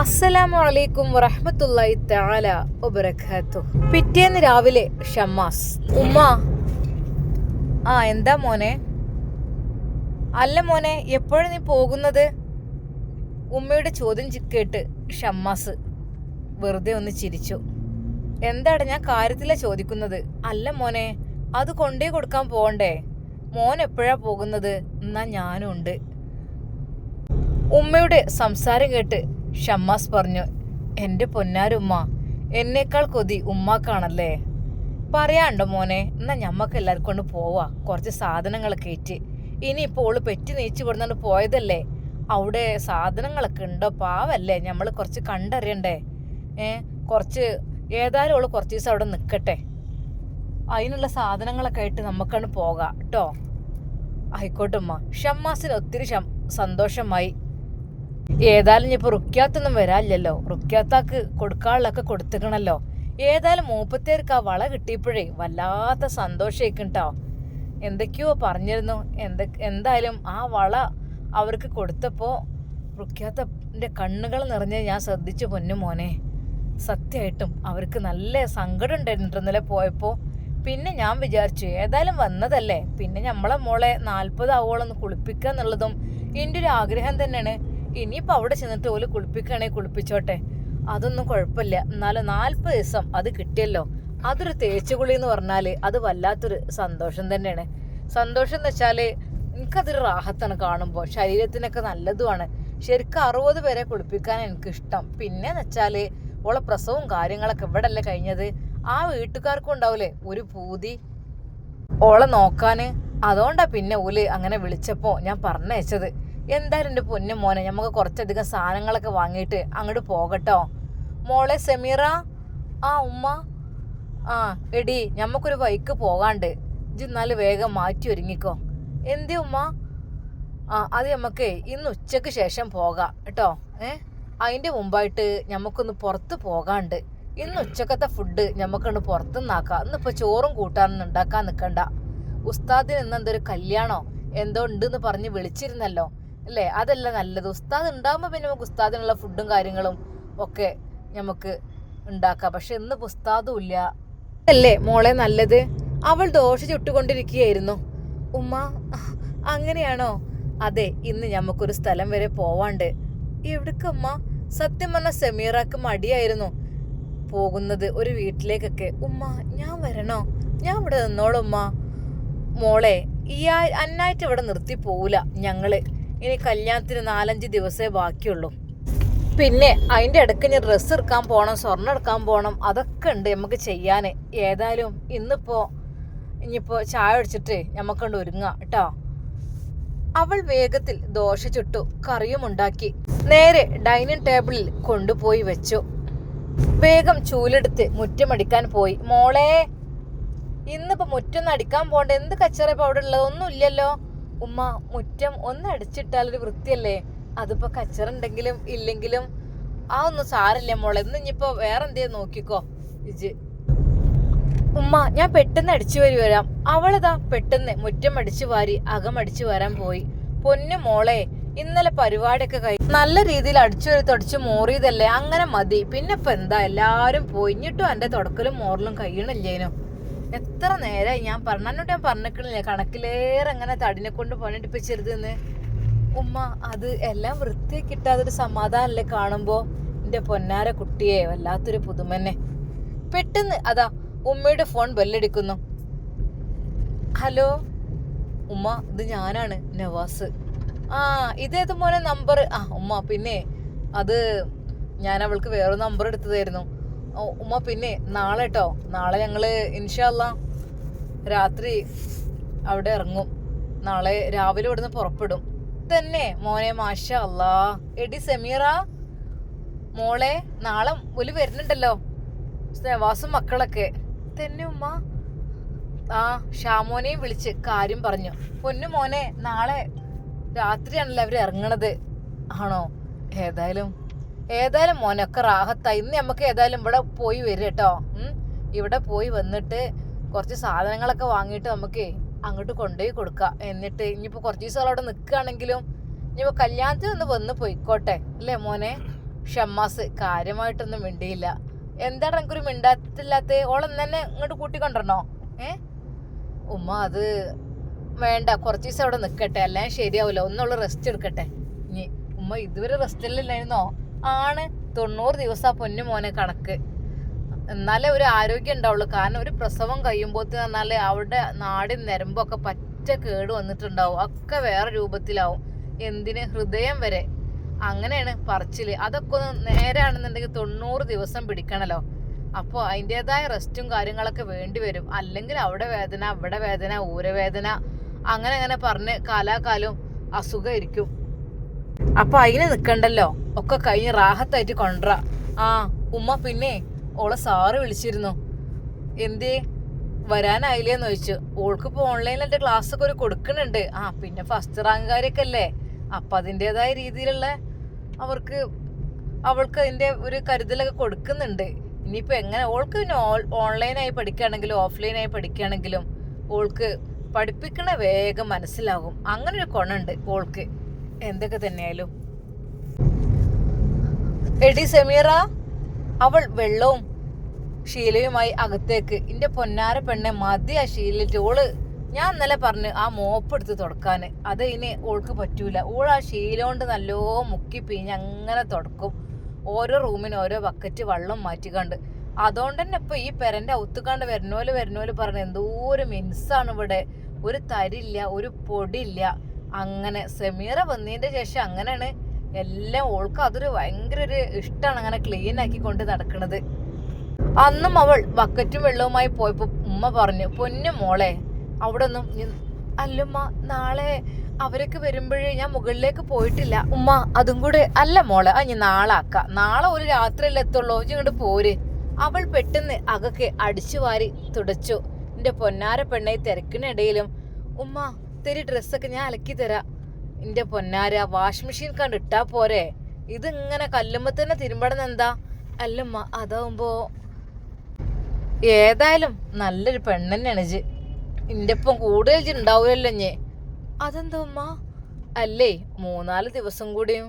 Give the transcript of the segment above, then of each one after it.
അസ്സലാമു അലൈക്കും വറഹ്മത്തുള്ളാഹി തആല വബറകാത്തു. പിറ്റേന്ന് രാവിലെ ഷമ്മാസ്. ഉമ്മ. ആ എന്താ മോനെ? അല്ല മോനെ എപ്പോഴും നീ പോകുന്നത്? ഉമ്മയുടെ ചോദ്യം കേട്ട് ഷമ്മാസ് വെറുതെ ഒന്ന് ചിരിച്ചു. എന്താണ് ഞാൻ കാര്യത്തിലാ ചോദിക്കുന്നത്? അല്ല മോനെ അത് കൊണ്ടേ കൊടുക്കാൻ പോകണ്ടേ? മോൻ എപ്പോഴാ പോകുന്നത്? എന്നാ ഞാനും ഉണ്ട്. ഉമ്മയുടെ സംസാരം കേട്ട് ഷമ്മാസ് പറഞ്ഞു എന്റെ പൊന്നാരുമ്മ എന്നേക്കാൾ കൊതി ഉമ്മാക്കാണല്ലേ? പറയാണ്ടോ മോനെ എന്നാ ഞമ്മക്ക് എല്ലാവർക്കും കൊണ്ട് പോവാ കുറച്ച് സാധനങ്ങളൊക്കെ ഏറ്റ് ഇനിയിപ്പോൾ ഓൾ പെറ്റി നീച്ചു കൊടുന്നുകൊണ്ട് പോയതല്ലേ? അവിടെ സാധനങ്ങളൊക്കെ ഉണ്ടോ പാവല്ലേ? നമ്മൾ കുറച്ച് കണ്ടറിയണ്ടേ? ഏ കുറച്ച് ഏതായാലും ഓൾ കുറച്ച് ദിവസം അവിടെ നിൽക്കട്ടെ അതിനുള്ള സാധനങ്ങളൊക്കെ ആയിട്ട് നമുക്കാണ് പോകാം കേട്ടോ ആയിക്കോട്ടുമ്മ ഷമ്മാസിന് ഒത്തിരി സന്തോഷമായി. ഏതായാലും ഇപ്പൊ റുക്യാത്തൊന്നും വരാനില്ലല്ലോ. റുക്യാത്താക്ക് കൊടുക്കാനുള്ളൊക്കെ കൊടുത്തിക്കണല്ലോ. ഏതായാലും മൂപ്പത്തേർക്ക് ആ വള കിട്ടിയപ്പോഴേ വല്ലാത്ത സന്തോഷമായിരിക്കും കേട്ടോ എന്തൊക്കെയോ പറഞ്ഞിരുന്നു. എന്ത എന്തായാലും ആ വള അവർക്ക് കൊടുത്തപ്പോൾ റുക്യാത്തന്റെ കണ്ണുകൾ നിറഞ്ഞ് ഞാൻ ശ്രദ്ധിച്ചു പൊന്നു മോനെ. സത്യമായിട്ടും അവർക്ക് നല്ല സങ്കടം ഉണ്ടായിരുന്നു ഇന്നലെ പോയപ്പോൾ പിന്നെ ഞാൻ വിചാരിച്ചു ഏതായാലും വന്നതല്ലേ. പിന്നെ നമ്മളെ മോളെ നാൽപ്പത് ആവോളം ഒന്ന് കുളിപ്പിക്കുക എന്നുള്ളതും എന്റെ ഒരു ആഗ്രഹം തന്നെയാണ്. ഇനിയിപ്പോൾ അവിടെ ചെന്നിട്ട് ഓൽ കുളിപ്പിക്കുകയാണെങ്കിൽ കുളിപ്പിച്ചോട്ടെ. അതൊന്നും കുഴപ്പമില്ല. എന്നാലും നാൽപ്പത് ദിവസം അത് കിട്ടിയല്ലോ. അതൊരു തേച്ചുകുളി എന്ന് പറഞ്ഞാൽ അത് വല്ലാത്തൊരു സന്തോഷം തന്നെയാണ്. സന്തോഷം എന്ന് വെച്ചാൽ എനിക്കതൊരു റാഹത്താണ് കാണുമ്പോൾ ശരീരത്തിനൊക്കെ നല്ലതുമാണ്. ശരിക്കും അറുപത് പേരെ കുളിപ്പിക്കാൻ എനിക്കിഷ്ടം. പിന്നെ എന്ന് വെച്ചാൽ ഓളെ പ്രസവവും കാര്യങ്ങളൊക്കെ ഇവിടെ അല്ലേ കഴിഞ്ഞത്. ആ വീട്ടുകാർക്കും ഉണ്ടാവൂലേ? ഒരു പൂതി. ഓളെ നോക്കാൻ അതുകൊണ്ടാണ് പിന്നെ ഓൽ അങ്ങനെ വിളിച്ചപ്പോൾ ഞാൻ പറഞ്ഞയച്ചത്. എന്തായാലും എന്റെ പൊന്നു മോനെ നമുക്ക് കുറച്ചധികം സാധനങ്ങളൊക്കെ വാങ്ങിയിട്ട് അങ്ങോട്ട് പോകട്ടോ. മോളെ സെമീറ ആ ഉമ്മ ആ എടി നമുക്കൊരു വൈക്ക് പോകാണ്ട്. ഇജ്ജ് എന്നാൽ വേഗം മാറ്റി ഒരുങ്ങിക്കോ. എന്തി ഉമ്മ? ആ അത് നമുക്ക് ഇന്ന് ഉച്ചയ്ക്ക് ശേഷം പോകാം കേട്ടോ. ഏ? അതിന്റെ മുമ്പായിട്ട് നമുക്കൊന്ന് പുറത്ത് പോകാണ്ട്. ഇന്ന് ഉച്ചക്കത്തെ ഫുഡ് നമുക്കൊന്ന് പുറത്തുനിന്നാക്കാം ഇന്നിപ്പോൾ ചോറും കൂട്ടാനൊന്നും ഉണ്ടാക്കാൻ നിൽക്കണ്ട ഉസ്താദിന് ഇന്ന് എന്തൊരു കല്യാണോ? എന്തോ ഉണ്ടെന്ന് പറഞ്ഞ് വിളിച്ചിരുന്നല്ലോ. അല്ലേ? അതല്ല നല്ലത്. ഉസ്താദ് ഉണ്ടാകുമ്പോൾ പിന്നെ നമുക്ക് ഉസ്താദിനുള്ള ഫുഡും കാര്യങ്ങളും ഒക്കെ നമുക്ക് ഉണ്ടാക്കാം. പക്ഷെ ഇന്ന് ഉസ്താദും ഇല്ല. അല്ലേ മോളെ നല്ലത്? അവൾ ദോശ ചുട്ടുകൊണ്ടിരിക്കുകയായിരുന്നു. ഉമ്മ അങ്ങനെയാണോ? അതെ ഇന്ന് ഞമ്മക്കൊരു സ്ഥലം വരെ പോവാണ്ട്. എവിടക്കമ്മ സത്യം പറഞ്ഞ സെമീറാക്ക് മടിയായിരുന്നു പോകുന്നത് ഒരു വീട്ടിലേക്കൊക്കെ. ഉമ്മ ഞാൻ വരണോ? ഞാൻ ഇവിടെ നിന്നോളുമ്മ മോളെ ഈ അന്നായിട്ട് ഇവിടെ നിർത്തി പോവില്ല ഞങ്ങൾ. ഇനി കല്യാണത്തിന് നാലഞ്ച് ദിവസമേ ബാക്കിയുള്ളൂ. പിന്നെ അതിന്റെ ഇടയ്ക്ക് ഞാൻ ഡ്രസ്സ് എടുക്കാൻ പോകണം സ്വർണം എടുക്കാൻ പോകണം അതൊക്കെ ഉണ്ട് നമുക്ക് ചെയ്യാൻ. ഏതായാലും ഇന്നിപ്പോൾ ഇനിയിപ്പോൾ ചായ അടിച്ചിട്ട് നമുക്കൊണ്ട് ഒരുങ്ങാം കേട്ടോ. അവൾ വേഗത്തിൽ ദോശ ചുട്ടു കറിയും ഉണ്ടാക്കി. നേരെ ഡൈനിങ് ടേബിളിൽ കൊണ്ടുപോയി വെച്ചു. വേഗം ചൂലെടുത്ത് മുറ്റമടിക്കാൻ പോയി. മോളെ ഇന്നിപ്പോ മുറ്റൊന്നും അടിക്കാൻ പോണ്ട എന്ത് കച്ചറ ഇപ്പൊ അവിടെ ഉള്ളത് ഒന്നും ഇല്ലല്ലോ. ഉമ്മ മുറ്റം ഒന്ന് അടിച്ചിട്ടാൽ ഒരു വൃത്തിയല്ലേ? അതിപ്പോ കച്ചറുണ്ടെങ്കിലും ഇല്ലെങ്കിലും ആ ഒന്നും സാരല്ല മോളെ. ഇന്ന് ഇനിയിപ്പോ വേറെ എന്തേ നോക്കിക്കോ ഇജ് ഉമ്മ ഞാൻ പെട്ടെന്ന് അടിച്ചു വരി വരാം. അവളിതാ പെട്ടെന്ന് മുറ്റം അടിച്ചു വാരി അകം അടിച്ചു വരാൻ പോയി. പൊന്നു മോളെ ഇന്നലെ പരിപാടിയൊക്കെ കഴിഞ്ഞു നല്ല രീതിയിൽ അടിച്ചു വരി തുടച്ച് മോറിയതല്ലേ? അങ്ങനെ മതി. പിന്നെ ഇപ്പൊ എന്താ? എല്ലാരും പോയിഞ്ഞിട്ടും എന്റെ തുടക്കലും മോറലും കഴിയണില്ലേനു? എത്ര നേരമായി ഞാൻ പറഞ്ഞു. എന്നോട് ഞാൻ പറഞ്ഞിട്ടില്ല കണക്കിലേറെ അങ്ങനെ തടിനെ കൊണ്ട് പണിയെടുപ്പിച്ചിരുതെന്ന് ഉമ്മ അത് എല്ലാം വൃത്തിയാക്കി കിട്ടാതൊരു സമാധാനല്ലേ കാണുമ്പോൾ എന്റെ പൊന്നാര കുട്ടിയെ വല്ലാത്തൊരു പുതുമന്നെ. പെട്ടെന്ന് അതാ ഉമ്മയുടെ ഫോൺ ബെല്ലടിക്കുന്നു. ഹലോ? ഉമ്മ ഇത് ഞാനാണ് നവാസ്. ആ ഇതേത് മോനെ നമ്പർ ആ ഉമ്മ പിന്നെ അത് ഞാൻ അവൾക്ക് വേറൊരു നമ്പർ എടുത്തതായിരുന്നു ഉമ്മ പിന്നെ നാളെ കേട്ടോ നാളെ ഞങ്ങൾ ഇൻഷല്ല രാത്രി അവിടെ ഇറങ്ങും. നാളെ രാവിലെ ഇവിടുന്ന് പുറപ്പെടും. തന്നെ മോനെ മാഷ അല്ലാ. എടി സെമീറ. മോളെ നാളെ ഒലി വരുന്നുണ്ടല്ലോ. നവാസും മക്കളൊക്കെ. തന്നെ ഉമ്മ. ആ ഷാമോനെയും വിളിച്ച് കാര്യം പറഞ്ഞു. പൊന്നു മോനെ നാളെ രാത്രിയാണല്ലോ അവർ ഇറങ്ങണത്. ആണോ? ഏതായാലും ഏതായാലും മോനൊക്കെ റാഹത്തായി ഇന്ന് നമുക്ക് ഏതായാലും ഇവിടെ പോയി വരും കേട്ടോ. ഇവിടെ പോയി വന്നിട്ട് കുറച്ച് സാധനങ്ങളൊക്കെ വാങ്ങിയിട്ട് നമുക്ക് അങ്ങോട്ട് കൊണ്ടുപോയി കൊടുക്കാം. എന്നിട്ട് ഇനിയിപ്പോൾ കുറച്ച് ദിവസം അവിടെ നിൽക്കുകയാണെങ്കിലും ഇനിയിപ്പോൾ കല്യാണത്തിന് ഒന്ന് വന്ന് പോയിക്കോട്ടെ. അല്ലേ മോനെ? ഷമ്മാസ് കാര്യമായിട്ടൊന്നും മിണ്ടിയില്ല. എന്താണ് എനിക്കൊരു മിണ്ടാത്തില്ലാത്ത ഓളം തന്നെ ഇങ്ങോട്ട് കൂട്ടിക്കൊണ്ടിരണോ ഏ? ഉമ്മ അത് വേണ്ട. കുറച്ച് ദിവസം അവിടെ നിൽക്കട്ടെ. എല്ലാം ശരിയാവില്ല ഒന്നുള്ള റെസ്റ്റ് എടുക്കട്ടെ. ഇനി ഉമ്മ ഇതുവരെ റെസ്റ്റിലില്ലായിരുന്നോ ആണ് തൊണ്ണൂറ് ദിവസം പൊന്നു മോനെ കണക്ക്. എന്നാലേ ഒരു ആരോഗ്യം ഉണ്ടാവുള്ളൂ. കാരണം ഒരു പ്രസവം കഴിയുമ്പോഴത്തേന്ന് പറഞ്ഞാൽ അവിടെ നാടിൻ നരമ്പൊക്കെ പറ്റ കേട് വന്നിട്ടുണ്ടാവും. ഒക്കെ വേറെ രൂപത്തിലാവും. എന്തിന്? ഹൃദയം വരെ. അങ്ങനെയാണ് പറച്ചിൽ അതൊക്കെ ഒന്ന് നേരാണെന്നുണ്ടെങ്കിൽ തൊണ്ണൂറ് ദിവസം പിടിക്കണല്ലോ. അപ്പോൾ അതിന്റെതായ റെസ്റ്റും കാര്യങ്ങളൊക്കെ വേണ്ടി വരും. അല്ലെങ്കിൽ അവിടെ വേദന അവിടെ വേദന ഊരവേദന അങ്ങനെ അങ്ങനെ പറഞ്ഞ് കാലാകാലം അസുഖമായിരിക്കും അപ്പൊ അതിന് നിക്കണ്ടല്ലോ. ഒക്കെ കഴിഞ്ഞ് റാഹത്തായിട്ട് കൊണ്ട ആ ഉമ്മ പിന്നെ ഓളെ സാറ് വിളിച്ചിരുന്നു. എന്തേ? വരാനായില്ലേന്ന് ചോദിച്ചു. ഓൾക്ക് ഇപ്പൊ ഓൺലൈനിൽ ക്ലാസ് ഒക്കെ ഒരു കൊടുക്കുന്നുണ്ട്. ആ പിന്നെ ഫസ്റ്റ് റാങ്കുകാരൊക്കെ അല്ലേ അപ്പൊ അതിന്റെതായ രീതിയിലുള്ള അവർക്ക് അവൾക്ക് അതിന്റെ ഒരു കരുതലൊക്കെ കൊടുക്കുന്നുണ്ട്. ഇനിയിപ്പോ എങ്ങനെ? ഓൾക്ക് പിന്നെ ഓൺലൈനായി പഠിക്കുകയാണെങ്കിലും ഓഫ്ലൈനായി പഠിക്കുകയാണെങ്കിലും ഓൾക്ക് പഠിപ്പിക്കണ വേഗം മനസ്സിലാകും. അങ്ങനെ ഒരു കൊണുണ്ട് ഓൾക്ക്. എന്തൊക്കെ തന്നെയായാലും. എടി സെമീറ അവൾ വെള്ളവും ഷീലയുമായി അകത്തേക്ക്. എന്റെ പൊന്നാര പെണ്ണെ മതി ആ ഷീലിട്ട് ഓൾ ഞാൻ ഇന്നലെ പറഞ്ഞു ആ മോപ്പ് എടുത്ത് തുടക്കാന്. അത് ഇനി ഓൾക്ക് പറ്റൂല. ഓൾ ആ ശീല കൊണ്ട് നല്ലോ മുക്കി പിഞ്ഞ് അങ്ങനെ തുടക്കും. ഓരോ റൂമിന് ഓരോ ബക്കറ്റ് വെള്ളം മാറ്റിക്കണ്ട്. അതുകൊണ്ട് തന്നെ ഇപ്പൊ ഈ പെരന്റെ ഒത്തുകാണ്ട് വരണോൽ വരണോൽ പറഞ്ഞ് എന്തോ ഒരു മിൻസാണ് ഇവിടെ. ഒരു തരില്ല ഒരു പൊടിയില്ല. അങ്ങനെ സെമീറ വന്നതിന്റെ ശേഷം അങ്ങനെയാണ് എല്ലാം ഓൾക്ക് അതൊരു ഭയങ്കര ഒരു ഇഷ്ടമാണ് അങ്ങനെ ക്ലീൻ ആക്കി കൊണ്ട് നടക്കുന്നത് അന്നും അവൾ ബക്കറ്റും വെള്ളവുമായി പോയപ്പോൾ ഉമ്മ പറഞ്ഞു പൊന്നു മോളെ അവിടെ ഒന്നും അല്ലുമ്മ നാളെ അവരൊക്കെ വരുമ്പോഴേ ഞാൻ മുകളിലേക്ക് പോയിട്ടില്ല. ഉമ്മ അതും കൂടെ അല്ല മോളെ ആ ഞാൻ നാളെ ആക്കാം. നാളെ ഒരു രാത്രിയല്ലേ എത്തുള്ളൂ ഇങ്ങോട്ട് പോര്. അവൾ പെട്ടെന്ന് അകക്ക് അടിച്ചു വാരി തുടച്ചു. എന്റെ പൊന്നാര പെണ്ണെ തിരക്കിനിടയിലും ഉമ്മ തെരി ഡ്രസ്സൊക്കെ ഞാൻ അലക്കി തരാം. എന്റെ പൊന്നാര വാഷിംഗ് മെഷീൻ കണ്ട് ഇട്ടാ പോരെ. ഇതിങ്ങനെ കല്ലുമ്പോ തന്നെ തിരുമ്പടന്ന് എന്താ? അല്ലമ്മ അതാവുമ്പോ ഏതായാലും നല്ലൊരു പെണ്ണെന്നെയാണ് ജി ഇന്റെ ഒപ്പം കൂടുതൽ ജി ഉണ്ടാവുമല്ലോ ഞേ അതെന്താ ഉമ്മ? അല്ലേ മൂന്നാൽ ദിവസം കൂടിയും.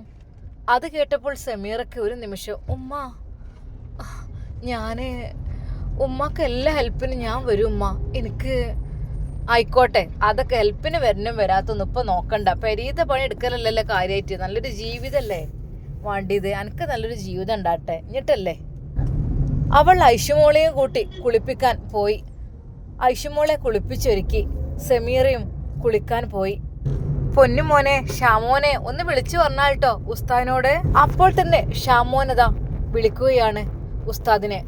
അത് കേട്ടപ്പോൾ സമീറൊക്കെ ഒരു നിമിഷം ഉമ്മ ഞാൻ ഉമ്മക്ക് എല്ലാ ഹെൽപ്പിനും ഞാൻ വരും ഉമ്മ. എനിക്ക് ആയിക്കോട്ടെ അതൊക്കെ ഹെൽപ്പിന് വരണം വരാത്തൊന്നും ഇപ്പൊ നോക്കണ്ട. പെരീത പണി എടുക്കലല്ലല്ലോ കാര്യമായിട്ട് നല്ലൊരു ജീവിതല്ലേ വേണ്ടിയത്. എനിക്ക് നല്ലൊരു ജീവിതം ഉണ്ടാട്ടെ എന്നിട്ടല്ലേ അവൾ ഐഷുമോളെയും കൂട്ടി കുളിപ്പിക്കാൻ പോയി. ഐഷുമോളെ കുളിപ്പിച്ചൊരുക്കി. സെമീറയും കുളിക്കാൻ പോയി. പൊന്നുമോനെ ഷാമോനെ ഒന്ന് വിളിച്ചു പറഞ്ഞാൽ കേട്ടോ ഉസ്താദിനോട്. അപ്പോൾ തന്നെ ഷാമോനതാ വിളിക്കുകയാണ് ഉസ്താദിനെ.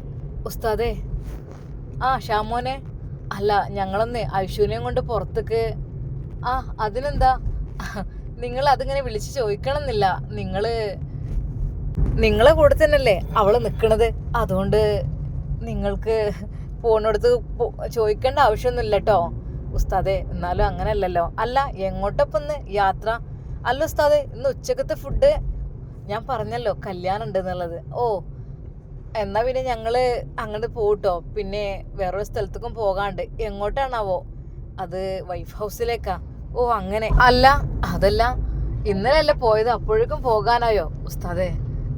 ഉസ്താദേ. ആ ഷാമോനെ അല്ല ഞങ്ങളൊന്ന് ഐഷുവിനെയും കൊണ്ട് പുറത്തേക്ക്. ആ അതിനെന്താ? നിങ്ങൾ അതിങ്ങനെ വിളിച്ച് ചോദിക്കണമെന്നില്ല. നിങ്ങൾ നിങ്ങളെ കൂടെ തന്നെയല്ലേ അവൾ നിക്കണത്. അതുകൊണ്ട് നിങ്ങൾക്ക് ഫോണെടുത്ത് ചോദിക്കേണ്ട ആവശ്യമൊന്നുമില്ല കേട്ടോ ഉസ്താദെ എന്നാലും അങ്ങനെയല്ലല്ലോ. അല്ല എങ്ങോട്ടപ്പം ഇന്ന് യാത്ര? അല്ല ഉസ്താദെ ഇന്ന് ഉച്ചക്കത്തെ ഫുഡ് ഞാൻ പറഞ്ഞല്ലോ കല്യാണം ഉണ്ട് എന്നുള്ളത്. ഓ എന്നാ പിന്നെ ഞങ്ങൾ അങ്ങോട്ട് പോട്ടോ പിന്നെ വേറൊരു സ്ഥലത്തേക്കും പോകാണ്ട്. എങ്ങോട്ടാണാവോ? അത് വൈഫ് ഹൗസിലേക്കാ ഓ അങ്ങനെ. അല്ല അതല്ല. ഇന്നലെയല്ല പോയത്. അപ്പോഴേക്കും പോകാനായോ? ഉസ്താദേ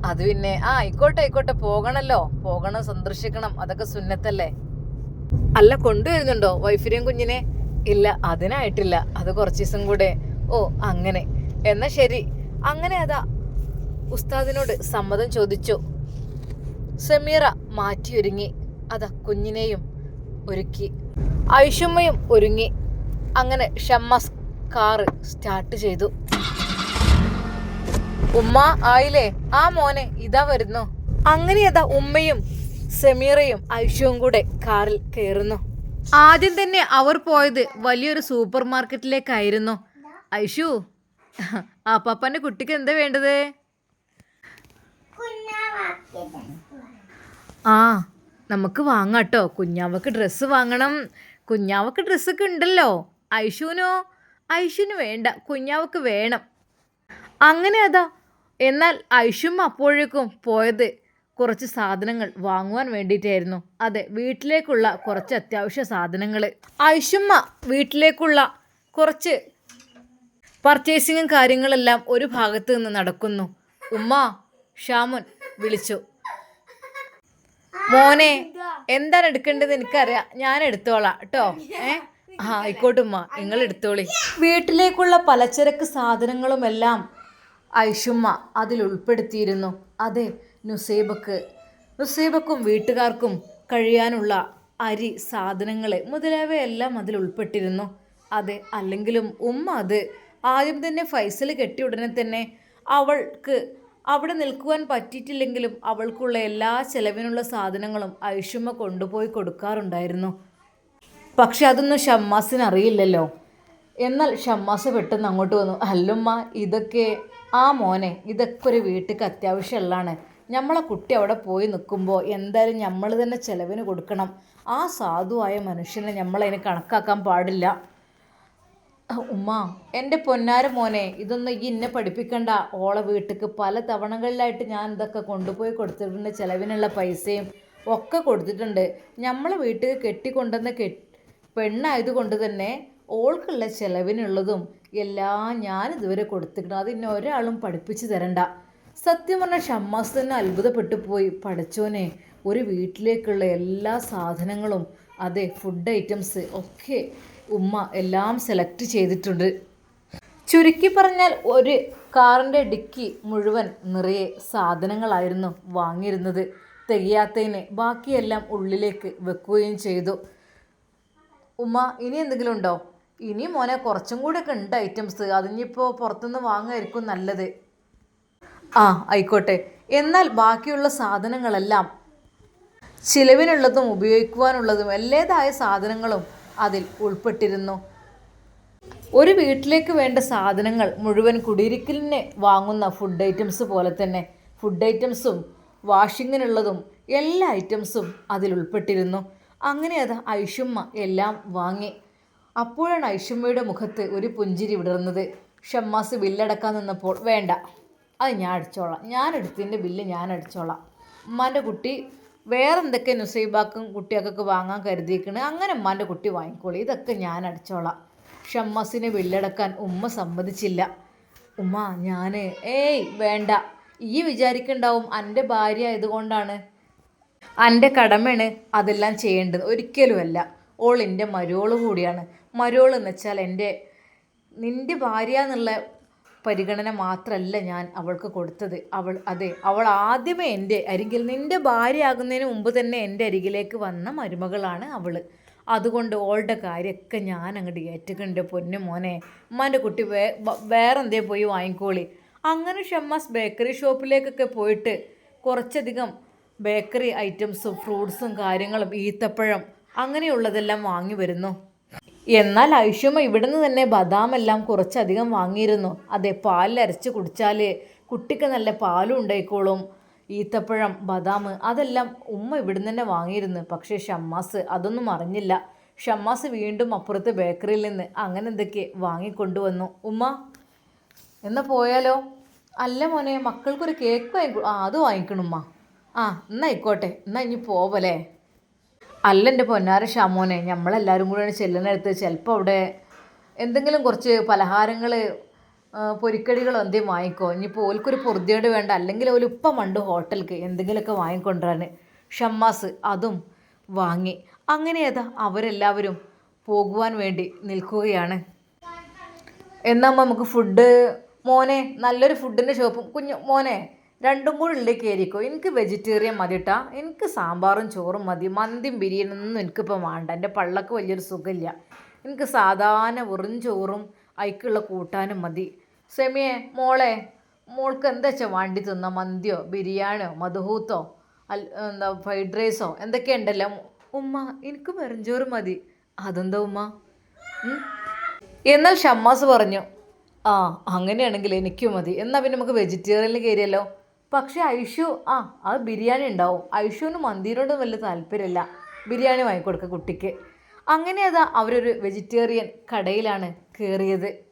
അത് പിന്നെ. ആ ആയിക്കോട്ടെ ആയിക്കോട്ടെ. പോകണല്ലോ. പോകണം സന്ദർശിക്കണം. അതൊക്കെ സുന്നത്തല്ലേ? അല്ല കൊണ്ടുവരുന്നുണ്ടോ വൈഫിനെയും കുഞ്ഞിനെ? ഇല്ല അതിനായിട്ടില്ല. അത് കുറച്ച് ദിവസം കൂടെ. ഓ അങ്ങനെ. എന്നാ ശരി. അങ്ങനെ അതാ ഉസ്താദിനോട് സമ്മതം ചോദിച്ചു. സമീറ മാറ്റിയൊരുങ്ങി. അതാ കുഞ്ഞിനെയും ഒരുക്കി. ഐഷമ്മയും ഒരുങ്ങി. അങ്ങനെ ഷമ്മസ് കാറ് സ്റ്റാർട്ട് ചെയ്തു. ഉമ്മ ആയില്ലേ? ആ മോനെ ഇതാ വരുന്നു. അങ്ങനെ അതാ ഉമ്മയും സമീറയും ഐഷുവും കൂടെ കാറിൽ കയറുന്നു. ആദ്യം തന്നെ അവർ പോയത് വലിയൊരു സൂപ്പർ മാർക്കറ്റിലേക്കായിരുന്നു. ഐഷു ആ പപ്പന്റെ കുട്ടിക്ക് എന്താ വേണ്ടത്? ആ നമുക്ക് വാങ്ങാം കേട്ടോ കുഞ്ഞാവക്ക് ഡ്രസ്സ് വാങ്ങണം. കുഞ്ഞാവക്ക് ഡ്രസ്സൊക്കെ ഉണ്ടല്ലോ. ഐഷുവിനോ ഐഷുവിന് വേണ്ട. കുഞ്ഞാവക്ക് വേണം. അങ്ങനെ അതാ. എന്നാൽ ഐഷും അപ്പോഴേക്കും പോയത് കുറച്ച് സാധനങ്ങൾ വാങ്ങുവാൻ വേണ്ടിയിട്ടായിരുന്നു. അതെ വീട്ടിലേക്കുള്ള കുറച്ച് അത്യാവശ്യ സാധനങ്ങൾ ഐഷുമ്മ വീട്ടിലേക്കുള്ള കുറച്ച് പർച്ചേസിങ്ങും കാര്യങ്ങളെല്ലാം ഒരു ഭാഗത്ത് നിന്ന് നടക്കുന്നു. ഉമ്മ ഷാമുൻ വിളിച്ചു. മോനെ എന്താണ് എടുക്കേണ്ടത് എനിക്കറിയാം. ഞാൻ എടുത്തോളാം കേട്ടോ. ഏ? ആ ആയിക്കോട്ടുമ്മ നിങ്ങൾ എടുത്തോളി. വീട്ടിലേക്കുള്ള പലചരക്ക് സാധനങ്ങളുമെല്ലാം ഐഷുമ്മ അതിൽ ഉൾപ്പെടുത്തിയിരുന്നു. അതെ നുസൈബക്ക്. നുസൈബക്കും വീട്ടുകാർക്കും കഴിയാനുള്ള അരി സാധനങ്ങൾ മുതലായവയെല്ലാം അതിൽ ഉൾപ്പെട്ടിരുന്നു. അതെ അല്ലെങ്കിലും ഉമ്മ അത് ആദ്യം തന്നെ ഫൈസൽ കെട്ടിയ ഉടനെ തന്നെ അവൾക്ക് അവിടെ നിൽക്കുവാൻ പറ്റിയിട്ടില്ലെങ്കിലും അവൾക്കുള്ള എല്ലാ ചെലവിനുള്ള സാധനങ്ങളും ഐഷുമ്മ കൊണ്ടുപോയി കൊടുക്കാറുണ്ടായിരുന്നു. പക്ഷെ അതൊന്നും ഷമ്മാസിന് അറിയില്ലല്ലോ. എന്നാൽ ഷമ്മാസ് പെട്ടെന്ന് അങ്ങോട്ട് വന്നു. അല്ലുമ്മ ഇതൊക്കെ ആ മോനെ ഇതൊക്കെ ഒരു വീട്ടിലേക്ക് അത്യാവശ്യമുള്ളതാണ് നമ്മളെ കുട്ടി അവിടെ പോയി നിൽക്കുമ്പോൾ എന്തായാലും നമ്മൾ തന്നെ ചെലവിന് കൊടുക്കണം. ആ സാധുവായ മനുഷ്യനെ നമ്മളതിന് കണക്കാക്കാൻ പാടില്ല. ഉമ്മ എന്റെ പൊന്നാര മോനെ ഇതൊന്നും ഈ എന്നെ പഠിപ്പിക്കണ്ട. ഓളെ വീട്ടിക്ക് പല തവണകളിലായിട്ട് ഞാൻ ഇതൊക്കെ കൊണ്ടുപോയി കൊടുത്തിട്ടുണ്ട് ചിലവിനുള്ള പൈസയും ഒക്കെ കൊടുത്തിട്ടുണ്ട്. നമ്മളെ വീട്ടിൽ കെട്ടിക്കൊണ്ടുവന്ന കെ പെണ്ണായതുകൊണ്ട് തന്നെ ഓൾക്കുള്ള ചിലവിനുള്ളതും എല്ലാം ഞാൻ ഇതുവരെ കൊടുത്തിട്ടുണ്ട്. ഇന്നെ ഒരാളും പഠിപ്പിച്ചു തരണ്ട. സത്യം പറഞ്ഞാൽ ഷമ്മാസ് തന്നെ അത്ഭുതപ്പെട്ടു പോയി. പഠിച്ചോനെ ഒരു വീട്ടിലേക്കുള്ള എല്ലാ സാധനങ്ങളും അതെ ഫുഡ് ഐറ്റംസ് ഒക്കെ ഉമ്മ എല്ലാം സെലക്ട് ചെയ്തിട്ടുണ്ട്. ചുരുക്കി പറഞ്ഞാൽ ഒരു കാറിന്റെ ഡിക്കി മുഴുവൻ നിറയെ സാധനങ്ങളായിരുന്നു വാങ്ങിയിരുന്നത്. തികയാത്തതിന് ബാക്കിയെല്ലാം ഉള്ളിലേക്ക് വെക്കുകയും ചെയ്തു. ഉമ്മ ഇനി എന്തെങ്കിലും ഉണ്ടോ? ഇനി മോനെ കുറച്ചും കൂടെ ഒക്കെ ഉണ്ട് ഐറ്റംസ് അതിനിപ്പോൾ പുറത്തുനിന്ന് വാങ്ങുമായിരിക്കും നല്ലത്. ആ ആയിക്കോട്ടെ. എന്നാൽ ബാക്കിയുള്ള സാധനങ്ങളെല്ലാം ചിലവിനുള്ളതും ഉപയോഗിക്കുവാനുള്ളതും എല്ലാതായ സാധനങ്ങളും അതിൽ ഉൾപ്പെട്ടിരുന്നു. ഒരു വീട്ടിലേക്ക് വേണ്ട സാധനങ്ങൾ മുഴുവൻ കുടിയിരിക്കലിന് വാങ്ങുന്ന ഫുഡ് ഐറ്റംസ് പോലെ തന്നെ ഫുഡ് ഐറ്റംസും വാഷിങ്ങിനുള്ളതും എല്ലാ ഐറ്റംസും അതിൽ ഉൾപ്പെട്ടിരുന്നു. അങ്ങനെ അത് ഐഷുമ്മ എല്ലാം വാങ്ങി. അപ്പോഴാണ് ഐഷുമ്മയുടെ മുഖത്ത് ഒരു പുഞ്ചിരി വിടർന്നത്. ഷമ്മാസ് ബില്ലടക്കാൻ നിന്നപ്പോൾ വേണ്ട അത് ഞാൻ അടിച്ചോളാം. ഞാൻ എടുത്തതിന്റെ ബില്ല് ഞാൻ അടിച്ചോളാം. ഉമ്മാന്റെ കുട്ടി വേറെ എന്തൊക്കെ നുസൈബാക്കും കുട്ടികൾക്കൊക്കെ വാങ്ങാൻ കരുതിയിരിക്കണ് അങ്ങനെ ഉമ്മാന്റെ കുട്ടി വാങ്ങിക്കോളി. ഇതൊക്കെ ഞാൻ അടിച്ചോളാം. ഷമ്മസിനെ വെള്ളടക്കാൻ ഉമ്മ സമ്മതിച്ചില്ല. ഉമ്മ ഞാൻ ഏയ് വേണ്ട. ഈ വിചാരിക്കുന്നുണ്ടാവും എന്റെ ഭാര്യ ആയതുകൊണ്ടാണ് എന്റെ കടമയാണ് അതെല്ലാം ചെയ്യേണ്ടത്. ഒരിക്കലുമല്ല. ഓൾ എന്റെ മരോൾ കൂടിയാണ്. മരോൾ എന്ന് വെച്ചാൽ എന്റെ നിന്റെ ഭാര്യ എന്നുള്ള പരിഗണന മാത്രമല്ല ഞാൻ അവൾക്ക് കൊടുത്തത്. അവൾ അതെ അവൾ ആദ്യമേ എന്റെ അരികിൽ നിന്റെ ഭാര്യയാകുന്നതിന് മുമ്പ് തന്നെ എന്റെ അരികിലേക്ക് വന്ന മരുമകളാണ് അവൾ അതുകൊണ്ട് ഓളുടെ കാര്യമൊക്കെ ഞാൻ അങ്ങോട്ട് ഏറ്റുക്കുണ്ട് പൊന്നു മോനെ ഉമ്മാന്റെ കുട്ടി വേ വേറെ എന്തേ പോയി വാങ്ങിക്കോളി. അങ്ങനെ ഷമ്മാസ് ബേക്കറി ഷോപ്പിലേക്കൊക്കെ പോയിട്ട് കുറച്ചധികം ബേക്കറി ഐറ്റംസും ഫ്രൂട്ട്സും കാര്യങ്ങളും ഈത്തപ്പഴം അങ്ങനെയുള്ളതെല്ലാം വാങ്ങി വരുന്നു. എന്നാൽ ഐഷുമ ഇവിടുന്ന് തന്നെ ബദാം എല്ലാം കുറച്ചധികം വാങ്ങിയിരുന്നു. അതെ പാലിലരച്ച് കുടിച്ചാൽ കുട്ടിക്ക് നല്ല പാലും ഉണ്ടായിക്കോളും. ഈത്തപ്പഴം ബദാം അതെല്ലാം ഉമ്മ ഇവിടുന്ന് തന്നെ വാങ്ങിയിരുന്നു. പക്ഷേ ഷമ്മാസ് അതൊന്നും അറിഞ്ഞില്ല. ഷമ്മാസ് വീണ്ടും അപ്പുറത്ത് ബേക്കറിയിൽ നിന്ന് അങ്ങനെ എന്തൊക്കെ വാങ്ങിക്കൊണ്ടുവന്നു. ഉമ്മ എന്നാ പോയാലോ? അല്ല മോനെ മക്കൾക്കൊരു കേക്ക് വാങ്ങിക്കോ ആ അത് വാങ്ങിക്കണം ഉമ്മ ആ എന്നായിക്കോട്ടെ എന്നാ ഇനി പോവല്ലേ? അല്ല എന്റെ പൊന്നാര ഷാമോനെ നമ്മളെല്ലാവരും കൂടെയാണ് ചെല്ലുന്നിടത്ത് ചിലപ്പോൾ അവിടെ എന്തെങ്കിലും കുറച്ച് പലഹാരങ്ങൾ പൊരിക്കടികളോ എന്തെങ്കിലും വാങ്ങിക്കോ. ഇനിയിപ്പോൾ ഓൽക്കൊരു പൊറുതിയോട് വേണ്ട. അല്ലെങ്കിൽ ഒരു ഉപ്പ മണ്ട് ഹോട്ടലിക്ക് എന്തെങ്കിലുമൊക്കെ വാങ്ങിക്കൊണ്ടുവരാൻ ഷമ്മാസ് അതും വാങ്ങി. അങ്ങനെ ഏതാ അവരെല്ലാവരും പോകുവാൻ വേണ്ടി നിൽക്കുകയാണ്. എന്നാൽ നമുക്ക് ഫുഡ് മോനെ നല്ലൊരു ഫുഡിന്റെ ഷോപ്പും കുഞ്ഞു മോനെ രണ്ടും കൂടി ഉള്ളിലേക്ക് കയറിക്കോ. എനിക്ക് വെജിറ്റേറിയൻ മതി കേട്ടാ എനിക്ക് സാമ്പാറും ചോറും മതി. മന്തിയും ബിരിയാണിയൊന്നും എനിക്കിപ്പോൾ വേണ്ട. എന്റെ പള്ളക്ക് വലിയൊരു സുഖമില്ല. എനിക്ക് സാധാരണ വെറും ചോറും അയക്കുള്ള കൂട്ടാനും മതി. സെമിയെ മോളെ മോൾക്ക് എന്താ വെച്ചാൽ വാണ്ടി തിന്ന? മന്തിയോ ബിരിയാണിയോ മധുഹൂത്തോ അൽ എന്താ ഫ്രൈഡ് റൈസോ എന്തൊക്കെ ഉണ്ടല്ലോ? ഉമ്മ എനിക്ക് വെറുംചോറ് മതി. അതെന്താ ഉമ്മ? എന്നാൽ ഷമ്മാസ് പറഞ്ഞു ആ അങ്ങനെയാണെങ്കിൽ എനിക്കും മതി. എന്നാൽ പിന്നെ നമുക്ക് വെജിറ്റേറിയനിൽ കയറിയല്ലോ? പക്ഷേ ഐഷു ആ അത് ബിരിയാണി ഉണ്ടാവും. ഐഷുവിന് മന്തിയോടൊന്നും വലിയ താല്പര്യമില്ല. ബിരിയാണി വാങ്ങിക്കൊടുക്കുക കുട്ടിക്ക്. അങ്ങനെ അതാ അവരൊരു വെജിറ്റേറിയൻ കടയിലാണ് കയറിയത്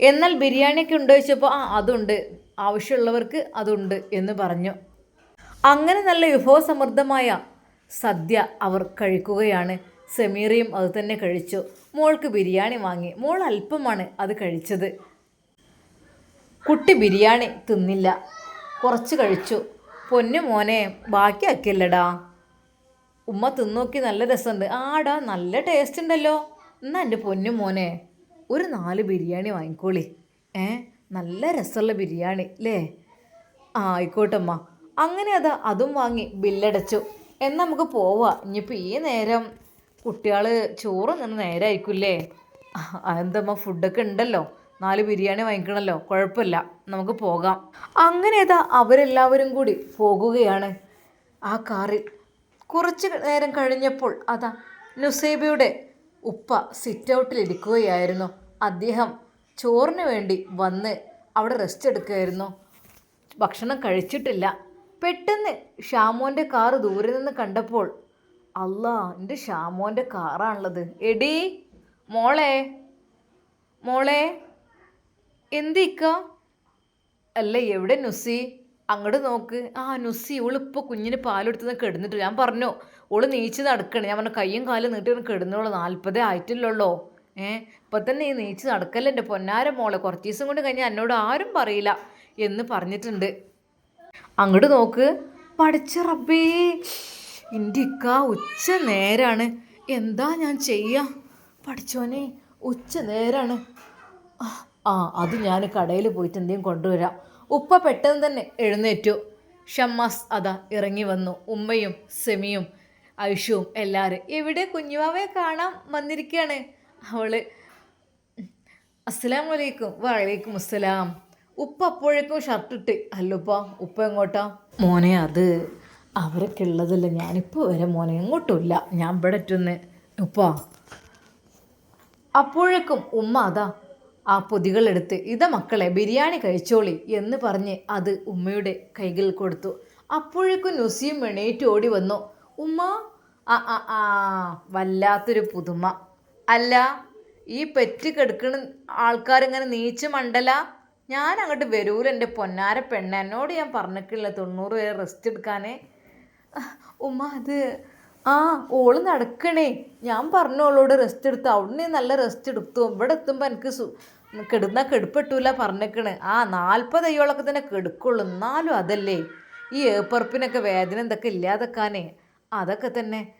എന്നാൽ ബിരിയാണിയൊക്കെ ഉണ്ടോ ചോദിച്ചപ്പോൾ ആ അതുണ്ട്. ആവശ്യമുള്ളവർക്ക് അതുണ്ട് എന്ന് പറഞ്ഞു. അങ്ങനെ നല്ല വിഭവസമൃദ്ധമായ സദ്യ അവർ കഴിക്കുകയാണ്. സെമീറയും അത് തന്നെ കഴിച്ചു. മോൾക്ക് ബിരിയാണി വാങ്ങി. മോൾ അല്പമാണ് അത് കഴിച്ചത്. കുട്ടി ബിരിയാണി തിന്നില്ല. കുറച്ച് കഴിച്ചു. പൊന്നു മോനെ ബാക്കിയാക്കിയല്ലടാ. ഉമ്മ തിന്നോക്കി നല്ല രസമുണ്ട്. ആടാ നല്ല ടേസ്റ്റ് ഉണ്ടല്ലോ. എന്നാ എന്റെ പൊന്നു മോനെ ഒരു നാല് ബിരിയാണി വാങ്ങിക്കോളി. ഏ നല്ല രസമുള്ള ബിരിയാണി അല്ലേ ആ ആയിക്കോട്ടമ്മ. അങ്ങനെ അതാ അതും വാങ്ങി ബില്ലടച്ചു. എന്നാൽ നമുക്ക് പോവാം. ഇനിയിപ്പോൾ ഈ നേരം കുട്ടികൾ ചോറ് നിന്ന് നേരമായിരിക്കില്ലേ അതെന്തമ്മ ഫുഡൊക്കെ ഉണ്ടല്ലോ. നാല് ബിരിയാണി വാങ്ങിക്കണമല്ലോ കുഴപ്പമില്ല നമുക്ക് പോകാം. അങ്ങനെ അതാ അവരെല്ലാവരും കൂടി പോകുകയാണ് ആ കാറിൽ. കുറച്ച് നേരം കഴിഞ്ഞപ്പോൾ അതാ നുസൈബയുടെ ഉപ്പ സിറ്റ് ഔട്ടിൽ ഇരിക്കുകയായിരുന്നു. അദ്ദേഹം ചോറിന് വേണ്ടി വന്ന് അവിടെ റെസ്റ്റ് എടുക്കുകയായിരുന്നു. ഭക്ഷണം കഴിച്ചിട്ടില്ല. പെട്ടെന്ന് ഷാമോന്റെ കാറ് ദൂരെ നിന്ന് കണ്ടപ്പോൾ അല്ലാ എന്റെ ഷാമോന്റെ കാറാണുള്ളത് എടീ മോളെ മോളെ. എന്തിക്ക? അല്ല എവിടെ നുസി അങ്ങോട്ട് നോക്ക്. ആ നുസി ഇവളിപ്പോൾ കുഞ്ഞിന് പാലെടുത്ത് കിടന്നിട്ട് ഞാൻ പറഞ്ഞു ഓൾ നീച്ച് നടക്കണേ. ഞാൻ പറഞ്ഞു കയ്യും കാലും നീട്ടി ഒന്ന് കിടന്നോളൂ നാൽപ്പതേ ആയിട്ടില്ലല്ലോ ഏ ഇപ്പം തന്നെ ഈ നീച്ച് നടക്കല്ലേ എന്റെ പൊന്നാര മോളെ. കുറച്ച് ദിവസം കൊണ്ട് കഴിഞ്ഞാൽ എന്നോട് ആരും പറയില്ല എന്ന് പറഞ്ഞിട്ടുണ്ട്. അങ്ങോട്ട് നോക്ക്. പഠിച്ച റബ്ബേ ഇക്ക ഉച്ച നേരാണ്. എന്താ ഞാൻ ചെയ്യാ? പഠിച്ചോനെ ഉച്ച നേരാണ്. ആ, അത് ഞാൻ കടയിൽ പോയിട്ട് എന്തെങ്കിലും കൊണ്ടുവരാം. ഉപ്പ പെട്ടെന്ന് തന്നെ എഴുന്നേറ്റു. ഷമ്മാസ് അതാ ഇറങ്ങി വന്നു. ഉമ്മയും സെമിയും ഐഷുവും എല്ലാവരും എവിടെ കുഞ്ഞുവാവയെ കാണാൻ വന്നിരിക്കുകയാണ് അവൾ അസ്സലാം വലൈക്കും വലൈക്കും അസ്സലാം. ഉപ്പ അപ്പോഴേക്കും ഷർട്ടിട്ട് അല്ലുപ്പ ഉപ്പ എങ്ങോട്ടാ? മോനെ അത് അവരൊക്കെ ഉള്ളതല്ല. ഞാനിപ്പോൾ വരെ മോനെ എങ്ങോട്ടുമില്ല. ഞാൻ ഇവിടെ ഉപ്പ. അപ്പോഴേക്കും ഉമ്മ അതാ ആ പൊതികളെടുത്ത് ഇത മക്കളെ ബിരിയാണി കഴിച്ചോളി എന്ന് പറഞ്ഞ് അത് ഉമ്മയുടെ കൈകളിൽ കൊടുത്തു. അപ്പോഴേക്കും നുസിയും എണീറ്റ് ഓടി വന്നു. ഉമ്മ ആ ആ ആ വല്ലാത്തൊരു പുതുമ. അല്ല ഈ പെറ്റ് കെടുക്കണ ആൾക്കാരിങ്ങനെ നീച്ച് മണ്ടല? ഞാൻ അങ്ങോട്ട് വരൂല എന്റെ പൊന്നാര പെണ്ണ. എന്നോട് ഞാൻ പറഞ്ഞിട്ടില്ല തൊണ്ണൂറ് പേരെ റെസ്റ്റ് എടുക്കാനേ. ഉമ്മ അത് ആ ഓൾ നടക്കണേ. ഞാൻ പറഞ്ഞോളോട് റെസ്റ്റ് എടുത്തു. അവിടുന്ന് നല്ല റെസ്റ്റ് എടുത്തു. ഇവിടെ എത്തുമ്പോൾ എനിക്ക് കെടുന്ന കെടുപ്പെട്ടൂല പറഞ്ഞേക്കണ്. ആ നാൽപ്പത് അയ്യോളൊക്കെ തന്നെ കെടുക്കുള്ളൂ. എന്നാലും അതല്ലേ? ഈ ഏപ്പറപ്പിനൊക്കെ വേദന എന്തൊക്കെ ഇല്ലാതെക്കാനേ. അതൊക്കെ തന്നെ.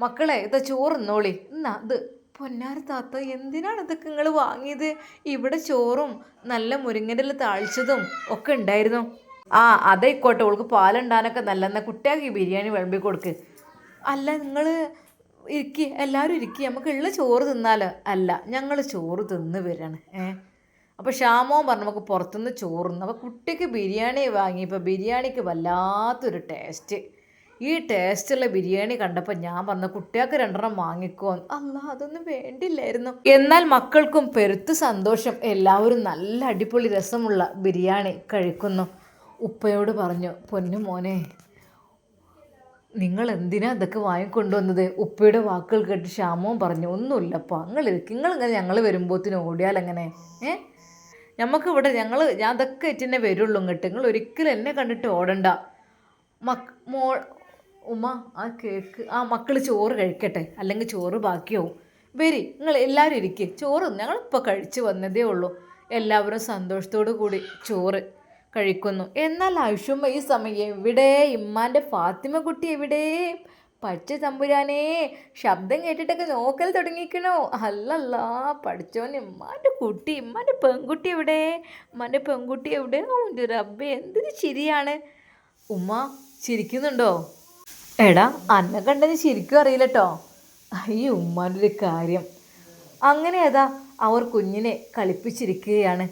മക്കളെ ഇതാ ചോറ് നോളി എന്നാ ഇത് പൊന്നാർ താത്ത എന്തിനാണ് ഇതൊക്കെ നിങ്ങൾ വാങ്ങിയത്? ഇവിടെ ചോറും നല്ല മുരിങ്ങന്റെ താഴ്ചതും ഒക്കെ ഉണ്ടായിരുന്നു. ആ അതായിക്കോട്ടെ ഓൾക്ക് പാലുണ്ടാനൊക്കെ നല്ല കുട്ടിയാക്കി ബിരിയാണി വിളമ്പി കൊടുക്ക്. അല്ല നിങ്ങൾ ഇരിക്കി എല്ലാവരും ഇരിക്കി. നമുക്കുള്ള ചോറ് തിന്നാൽ അല്ല ഞങ്ങൾ ചോറ് തിന്ന് വരാണ്. ഏ? അപ്പോൾ ഷാമോൻ പറഞ്ഞു നമുക്ക് പുറത്തുനിന്ന് ചോറ് തിന്നു അപ്പോൾ കുട്ടിക്ക് ബിരിയാണി വാങ്ങിയപ്പോൾ ബിരിയാണിക്ക് വല്ലാത്തൊരു ടേസ്റ്റ് ഈ ടേസ്റ്റുള്ള ബിരിയാണി കണ്ടപ്പോൾ ഞാൻ പറഞ്ഞു കുട്ടികൾക്ക് രണ്ടെണ്ണം വാങ്ങിക്കോ. അല്ല അതൊന്നും വേണ്ടില്ലായിരുന്നു. എന്നാൽ മക്കൾക്കും പെരുത്ത് സന്തോഷം. എല്ലാവരും നല്ല അടിപൊളി രസമുള്ള ബിരിയാണി കഴിക്കുന്നു. ഉപ്പയോട് പറഞ്ഞു പൊന്നു മോനെ നിങ്ങൾ എന്തിനാ ഇതൊക്കെ വാങ്ങിക്കൊണ്ടുവന്നത്? ഉപ്പയുടെ വാക്കുകൾ കേട്ട് ശ്യാമവും പറഞ്ഞു ഒന്നുമില്ലപ്പോൾ നിങ്ങൾ ഇങ്ങനെ ഞങ്ങൾ വരുമ്പോഴത്തേനും ഓടിയാൽ എങ്ങനെ ഏ? ഞമ്മക്ക് ഇവിടെ ഞങ്ങൾ ഞാൻ അതൊക്കെ എറ്റിനെ വരുള്ളൂ ഇങ്ങോട്ട്. നിങ്ങൾ ഒരിക്കലും എന്നെ കണ്ടിട്ട് ഓടണ്ട. മക് മോൾ ഉമ്മ ആ കേക്ക് ആ മക്കൾ ചോറ് കഴിക്കട്ടെ അല്ലെങ്കിൽ ചോറ് ബാക്കിയാവും. വരി നിങ്ങൾ എല്ലാവരും ഇരിക്കുക ചോറ് ഞങ്ങളിപ്പോൾ കഴിച്ച് വന്നതേ ഉള്ളൂ. എല്ലാവരും സന്തോഷത്തോടു കൂടി ചോറ്. കഴിക്കുന്നു. എന്നാൽ ഐഷുമ്മ ഈ സമയം എവിടെ? ഇമ്മാന്റെ ഫാത്തിമ കുട്ടി എവിടെ? പച്ച തമ്പുരാനെ ശബ്ദം കേട്ടിട്ടൊക്കെ നോക്കൽ തുടങ്ങിക്കണോ? അല്ലല്ല പഠിച്ചോൻ ഇമ്മാന്റെ കുട്ടി ഇമ്മാന്റെ പെൺകുട്ടി എവിടെ? ഇമ്മാന്റെ പെൺകുട്ടി എവിടെ? ഓന്റെ റബ്ബ് എന്തൊരു ചിരിയാണ്? ഉമ്മ ചിരിക്കുന്നുണ്ടോ? എടാ അന്നെ കണ്ടത് ശരിക്കും അറിയില്ല കേട്ടോ ഈ ഉമ്മാന്റെ ഒരു കാര്യം. അങ്ങനെ അതാ അവർ കുഞ്ഞിനെ കളിപ്പിച്ചിരിക്കുകയാണ്.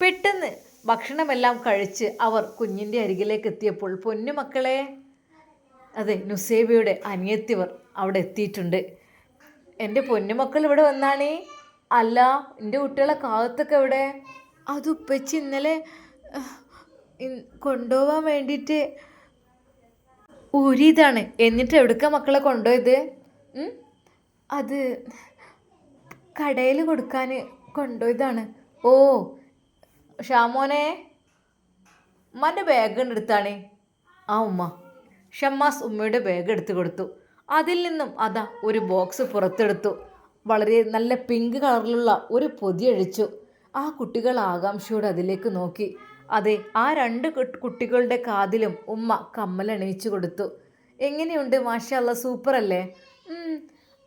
പെട്ടെന്ന് ഭക്ഷണമെല്ലാം കഴിച്ച് അവർ കുഞ്ഞിന്റെ അരികിലേക്ക് എത്തിയപ്പോൾ പൊന്നുമക്കളെ അതെ നുസേബയുടെ അനിയത്തിവർ അവിടെ എത്തിയിട്ടുണ്ട്. എന്റെ പൊന്നുമക്കൾ ഇവിടെ വന്നാണേ? അല്ല എന്റെ കുട്ടികളെ കാലത്തൊക്കെ എവിടെ? അത് ഉപ്പച്ചി ഇന്നലെ കൊണ്ടുപോകാൻ വേണ്ടിയിട്ട്. ഊരിയതാണ്. എന്നിട്ട് എവിടുക്ക മക്കളെ കൊണ്ടുപോയത്? അത് കടയിൽ കൊടുക്കാൻ കൊണ്ടുപോയതാണ്. ഓ ഷാമോനെ ഉമ്മാന്റെ ബാഗ് എടുത്താണ്. ആ ഉമ്മ. ഷമ്മാസ് ഉമ്മയുടെ ബാഗ് എടുത്തു കൊടുത്തു. അതിൽ നിന്നും അതാ ഒരു ബോക്സ് പുറത്തെടുത്തു. വളരെ നല്ല പിങ്ക് കളറിലുള്ള ഒരു പൊതി അഴിച്ചു. ആ കുട്ടികൾ ആകാംക്ഷയോടെ അതിലേക്ക് നോക്കി. അതെ ആ രണ്ട് കുട്ടികളുടെ കാതിലും ഉമ്മ കമ്മലണിയിച്ചു കൊടുത്തു. എങ്ങനെയുണ്ട്? മാഷല്ല സൂപ്പർ അല്ലേ?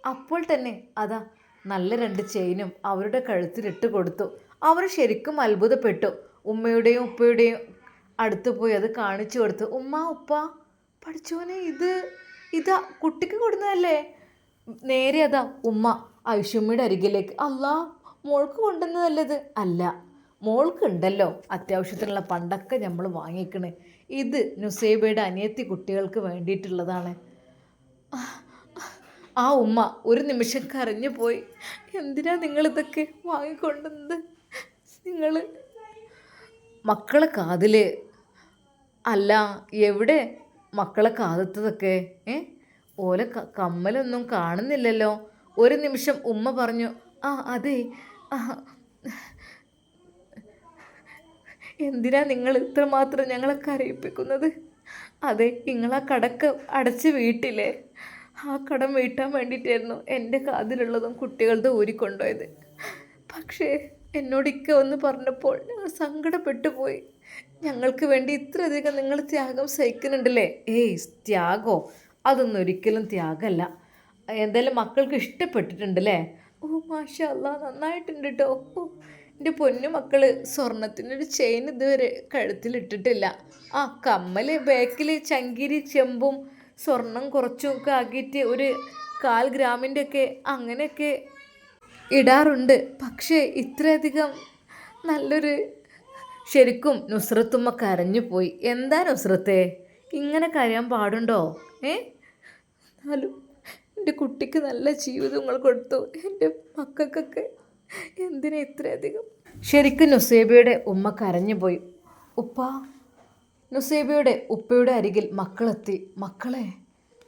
അപ്പോൾ തന്നെ. അതാ നല്ല രണ്ട് ചെയിനും അവരുടെ കഴുത്തിലിട്ട് കൊടുത്തു. അവർ ശരിക്കും അത്ഭുതപ്പെട്ടു. ഉമ്മയുടെയും ഉപ്പയുടെയും അടുത്ത് പോയി അത് കാണിച്ചു കൊടുത്തു ഉമ്മ ഉപ്പ പഠിച്ചോനെ ഇത് ഇതാ കുട്ടിക്ക് കൊടുന്നതല്ലേ? നേരെ അതാ ഉമ്മ ഐഷുമ്മയുടെ അരികിലേക്ക് അല്ലാ മോൾക്ക് കൊണ്ടുവന്നതല്ലത് അല്ല മോൾക്ക് ഉണ്ടല്ലോ അത്യാവശ്യത്തിനുള്ള പണ്ടൊക്കെ നമ്മൾ വാങ്ങിക്കണേ. ഇത് നുസൈബയുടെ അനിയത്തി കുട്ടികൾക്ക് വേണ്ടിയിട്ടുള്ളതാണ്. ആ ഉമ്മ ഒരു നിമിഷം കരഞ്ഞു പോയി എന്തിനാ നിങ്ങളിതൊക്കെ വാങ്ങിക്കൊണ്ടുവന്നത്? നിങ്ങൾ മക്കളെ കാതിൽ അല്ല എവിടെ മക്കളെ കാതത്തതൊക്കെ? ഏ? ഓലെ കമ്മലൊന്നും കാണുന്നില്ലല്ലോ. ഒരു നിമിഷം ഉമ്മ പറഞ്ഞു ആ അതെ ആ, എന്തിനാ നിങ്ങൾ ഇത്രമാത്രം ഞങ്ങളെ കരയിപ്പിക്കുന്നത്? അതെ നിങ്ങളാ കടക്ക് അടച്ച് വീട്ടിലെ ആ കടം വീട്ടാൻ വേണ്ടിയിട്ടായിരുന്നു എന്റെ കാതിലുള്ളതും കുട്ടികളുടെ ഊരിക്കൊണ്ടുപോയത്. പക്ഷേ എന്നോട് ഇക്ക ഒന്ന് പറഞ്ഞപ്പോൾ ഞങ്ങൾ സങ്കടപ്പെട്ടു പോയി. ഞങ്ങൾക്ക് വേണ്ടി ഇത്രയധികം നിങ്ങൾ ത്യാഗം സഹിക്കുന്നുണ്ടല്ലേ? ഏയ് ത്യാഗോ? അതൊന്നും ഒരിക്കലും ത്യാഗമല്ല. എന്തായാലും മക്കൾക്ക് ഇഷ്ടപ്പെട്ടിട്ടുണ്ടല്ലേ? ഓ മാഷ അല്ല നന്നായിട്ടുണ്ട് കേട്ടോ ഓ എന്റെ പൊന്നു മക്കൾ സ്വർണത്തിനൊരു ചെയിൻ ഇതുവരെ കഴുത്തിലിട്ടിട്ടില്ല. ആ കമ്മൽ ബാക്കിൽ ചങ്കിരി ചെമ്പും സ്വർണം കുറച്ചും ഒക്കെ ആക്കിയിട്ട് ഒരു കാൽ ഗ്രാമിന്റെ ഒക്കെ അങ്ങനെയൊക്കെ ഇടാറുണ്ട്. പക്ഷേ ഇത്രയധികം നല്ലൊരു ശരിക്കും നുസ്രത്തുമ്മ കരഞ്ഞു പോയി. എന്താ നുസ്രത്തെ? ഇങ്ങനെ കരയാൻ പാടുണ്ടോ? ഏ? എന്നാലും എന്റെ കുട്ടിക്ക് നല്ല ജീവിതങ്ങൾ കൊടുത്തു. എന്റെ മക്കൾക്കൊക്കെ എന്തിനാ ഇത്രയധികം? ശരിക്കും നുസേബയുടെ ഉമ്മ കരഞ്ഞു പോയി. ഉപ്പ നുസേബയുടെ ഉപ്പയുടെ അരികിൽ മക്കളെത്തി. മക്കളെ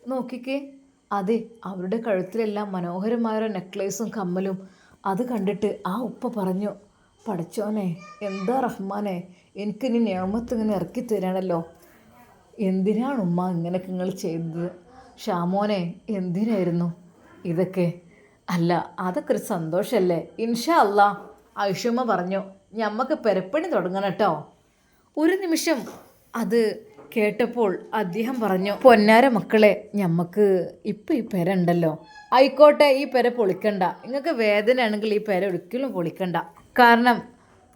നോക്കിക്കേ. അതെ അവരുടെ കഴുത്തിലെല്ലാം മനോഹരമായൊരു നെക്ലേസും കമ്മലും. അത് കണ്ടിട്ട് ആ ഉപ്പ പറഞ്ഞു പഠിച്ചോനെ എന്താ റഹ്മാനെ എനിക്കിനി നിയമത്ത് ഇങ്ങനെ ഇറക്കി തരാണല്ലോ. എന്തിനാണ് ഉമ്മ ഇങ്ങനെയൊക്കെ നിങ്ങൾ ചെയ്തത്? ഷാമോനെ എന്തിനായിരുന്നു ഇതൊക്കെ? അല്ല അതൊക്കെ ഒരു സന്തോഷമല്ലേ ഇൻഷാ അല്ല ഐഷുമ്മ പറഞ്ഞു ഞമ്മക്ക് പെരപ്പണി തുടങ്ങണം കേട്ടോ. ഒരു നിമിഷം അത് കേട്ടപ്പോൾ അദ്ദേഹം പറഞ്ഞു പൊന്നാര മക്കളെ ഞമ്മക്ക് ഇപ്പം ഈ പെര ഉണ്ടല്ലോ. ആയിക്കോട്ടെ ഈ പെര പൊളിക്കണ്ട. നിങ്ങൾക്ക് വേദനയാണെങ്കിൽ ഈ പെര ഒരിക്കലും പൊളിക്കണ്ട. കാരണം